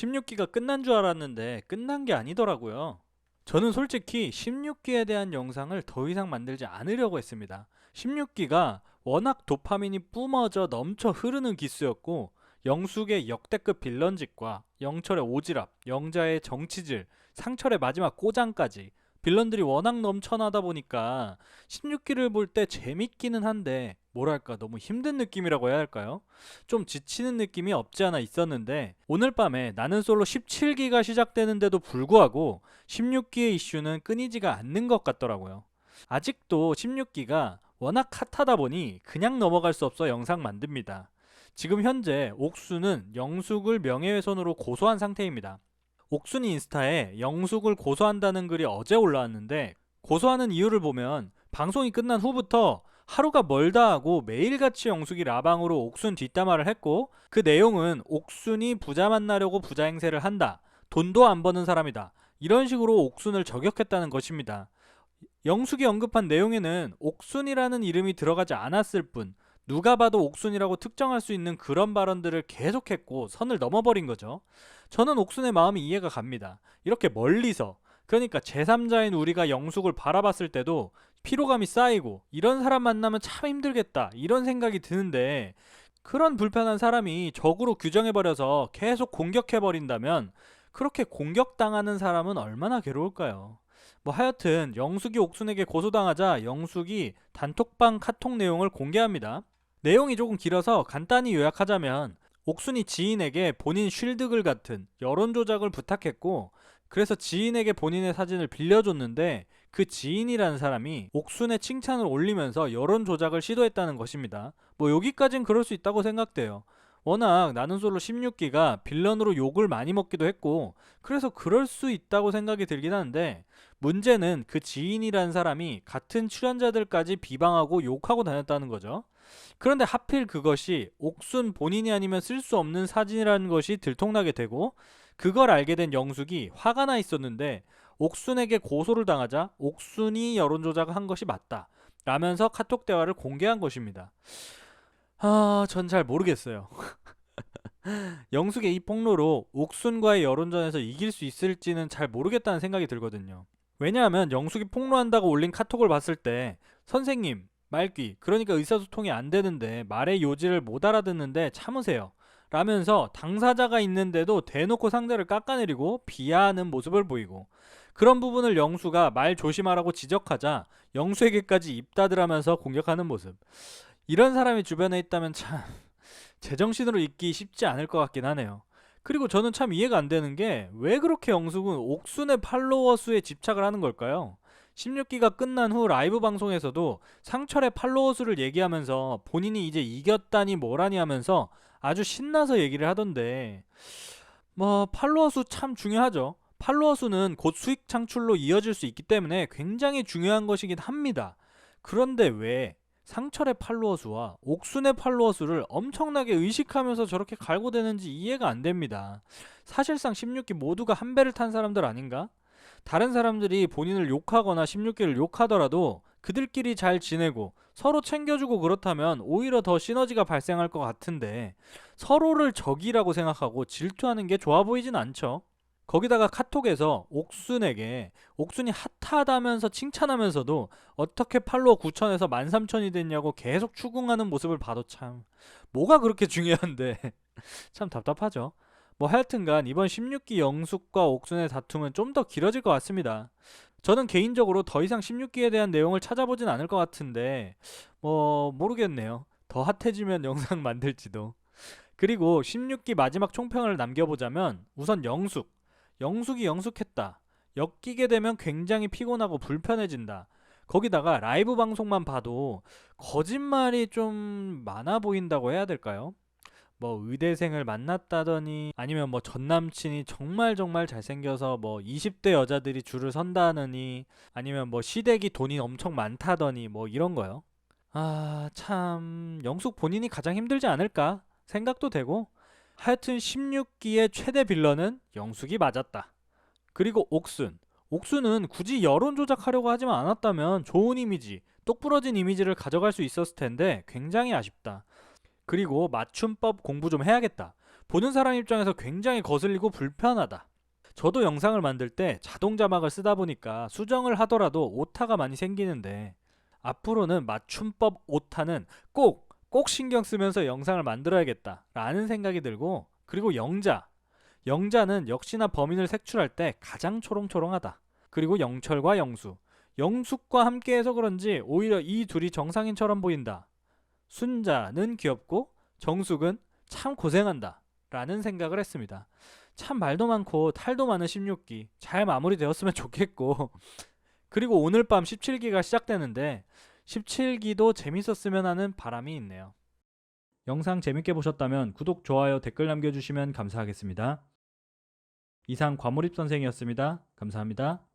16기가 끝난 줄 알았는데 끝난 게 아니더라고요. 저는 솔직히 16기에 대한 영상을 더 이상 만들지 않으려고 했습니다. 16기가 워낙 도파민이 뿜어져 넘쳐 흐르는 기수였고 영숙의 역대급 빌런짓과 영철의 오지랖, 영자의 정치질, 상철의 마지막 꼬장까지 빌런들이 워낙 넘쳐나다 보니까 16기를 볼 때 재밌기는 한데 뭐랄까 너무 힘든 느낌이라고 해야 할까요? 좀 지치는 느낌이 없지 않아 있었는데 오늘 밤에 나는 솔로 17기가 시작되는데도 불구하고 16기의 이슈는 끊이지가 않는 것 같더라고요. 아직도 16기가 워낙 핫하다 보니 그냥 넘어갈 수 없어 영상 만듭니다. 지금 현재 옥수는 영숙을 명예훼손으로 고소한 상태입니다. 옥순이 인스타에 영숙을 고소한다는 글이 어제 올라왔는데 고소하는 이유를 보면 방송이 끝난 후부터 하루가 멀다 하고 매일같이 영숙이 라방으로 옥순 뒷담화를 했고 그 내용은 옥순이 부자 만나려고 부자 행세를 한다. 돈도 안 버는 사람이다. 이런 식으로 옥순을 저격했다는 것입니다. 영숙이 언급한 내용에는 옥순이라는 이름이 들어가지 않았을 뿐 누가 봐도 옥순이라고 특정할 수 있는 그런 발언들을 계속했고 선을 넘어버린 거죠. 저는 옥순의 마음이 이해가 갑니다. 이렇게 멀리서 그러니까 제3자인 우리가 영숙을 바라봤을 때도 피로감이 쌓이고 이런 사람 만나면 참 힘들겠다 이런 생각이 드는데 그런 불편한 사람이 적으로 규정해버려서 계속 공격해버린다면 그렇게 공격당하는 사람은 얼마나 괴로울까요? 뭐 하여튼 영숙이 옥순에게 고소당하자 영숙이 단톡방 카톡 내용을 공개합니다. 내용이 조금 길어서 간단히 요약하자면 옥순이 지인에게 본인 쉴드글 같은 여론 조작을 부탁했고 그래서 지인에게 본인의 사진을 빌려줬는데 그 지인이라는 사람이 옥순의 칭찬을 올리면서 여론 조작을 시도했다는 것입니다. 뭐 여기까진 그럴 수 있다고 생각돼요. 워낙 나는 솔로 16기가 빌런으로 욕을 많이 먹기도 했고 그래서 그럴 수 있다고 생각이 들긴 하는데 문제는 그 지인이라는 사람이 같은 출연자들까지 비방하고 욕하고 다녔다는 거죠. 그런데 하필 그것이 옥순 본인이 아니면 쓸 수 없는 사진이라는 것이 들통나게 되고 그걸 알게 된 영숙이 화가 나 있었는데 옥순에게 고소를 당하자 옥순이 여론 조작을 한 것이 맞다. 라면서 카톡 대화를 공개한 것입니다. 아, 전 잘 모르겠어요. 영숙의 이 폭로로 옥순과의 여론전에서 이길 수 있을지는 잘 모르겠다는 생각이 들거든요. 왜냐하면 영숙이 폭로한다고 올린 카톡을 봤을 때 선생님, 말귀, 그러니까 의사소통이 안 되는데 말의 요지를 못 알아듣는데 참으세요. 라면서 당사자가 있는데도 대놓고 상대를 깎아내리고 비하하는 모습을 보이고 그런 부분을 영수가 말 조심하라고 지적하자 영수에게까지 입다들하면서 공격하는 모습. 이런 사람이 주변에 있다면 참 제정신으로 있기 쉽지 않을 것 같긴 하네요. 그리고 저는 참 이해가 안 되는 게 왜 그렇게 영숙은 옥순의 팔로워 수에 집착을 하는 걸까요? 16기가 끝난 후 라이브 방송에서도 상철의 팔로워 수를 얘기하면서 본인이 이제 이겼다니 뭐라니 하면서 아주 신나서 얘기를 하던데 뭐 팔로워 수 참 중요하죠. 팔로워 수는 곧 수익 창출로 이어질 수 있기 때문에 굉장히 중요한 것이긴 합니다. 그런데 왜 상철의 팔로워 수와 옥순의 팔로워 수를 엄청나게 의식하면서 저렇게 갈고대는지 이해가 안 됩니다. 사실상 16기 모두가 한 배를 탄 사람들 아닌가? 다른 사람들이 본인을 욕하거나 16기를 욕하더라도 그들끼리 잘 지내고 서로 챙겨주고 그렇다면 오히려 더 시너지가 발생할 것 같은데 서로를 적이라고 생각하고 질투하는 게 좋아 보이진 않죠. 거기다가 카톡에서 옥순에게 옥순이 핫하다면서 칭찬하면서도 어떻게 팔로워 9천에서 13,000이 됐냐고 계속 추궁하는 모습을 봐도 참 뭐가 그렇게 중요한데 참 답답하죠. 뭐 하여튼간 이번 16기 영숙과 옥순의 다툼은 좀 더 길어질 것 같습니다. 저는 개인적으로 더 이상 16기에 대한 내용을 찾아보진 않을 것 같은데 뭐 모르겠네요. 더 핫해지면 영상 만들지도. 그리고 16기 마지막 총평을 남겨보자면 우선 영숙. 영숙이 영숙했다. 엮이게 되면 굉장히 피곤하고 불편해진다. 거기다가 라이브 방송만 봐도 거짓말이 좀 많아 보인다고 해야 될까요? 뭐 의대생을 만났다더니 아니면 뭐 전남친이 정말 정말 잘생겨서 뭐 20대 여자들이 줄을 선다느니 아니면 뭐 시댁이 돈이 엄청 많다더니 뭐 이런 거요. 아, 참 영숙 본인이 가장 힘들지 않을까 생각도 되고 하여튼 16기의 최대 빌런은 영숙이 맞았다. 그리고 옥순. 옥순은 굳이 여론 조작하려고 하지만 않았다면 좋은 이미지, 똑부러진 이미지를 가져갈 수 있었을 텐데 굉장히 아쉽다. 그리고 맞춤법 공부 좀 해야겠다. 보는 사람 입장에서 굉장히 거슬리고 불편하다. 저도 영상을 만들 때 자동 자막을 쓰다 보니까 수정을 하더라도 오타가 많이 생기는데 앞으로는 맞춤법 오타는 꼭, 꼭 신경 쓰면서 영상을 만들어야겠다 라는 생각이 들고 그리고 영자. 영자는 역시나 범인을 색출할 때 가장 초롱초롱하다. 그리고 영철과 영수. 영숙과 함께 해서 그런지 오히려 이 둘이 정상인처럼 보인다. 순자는 귀엽고 정숙은 참 고생한다. 라는 생각을 했습니다. 참 말도 많고 탈도 많은 16기 잘 마무리되었으면 좋겠고 그리고 오늘 밤 17기가 시작되는데 17기도 재밌었으면 하는 바람이 있네요. 영상 재밌게 보셨다면 구독, 좋아요, 댓글 남겨주시면 감사하겠습니다. 이상 과몰입 선생이었습니다. 감사합니다.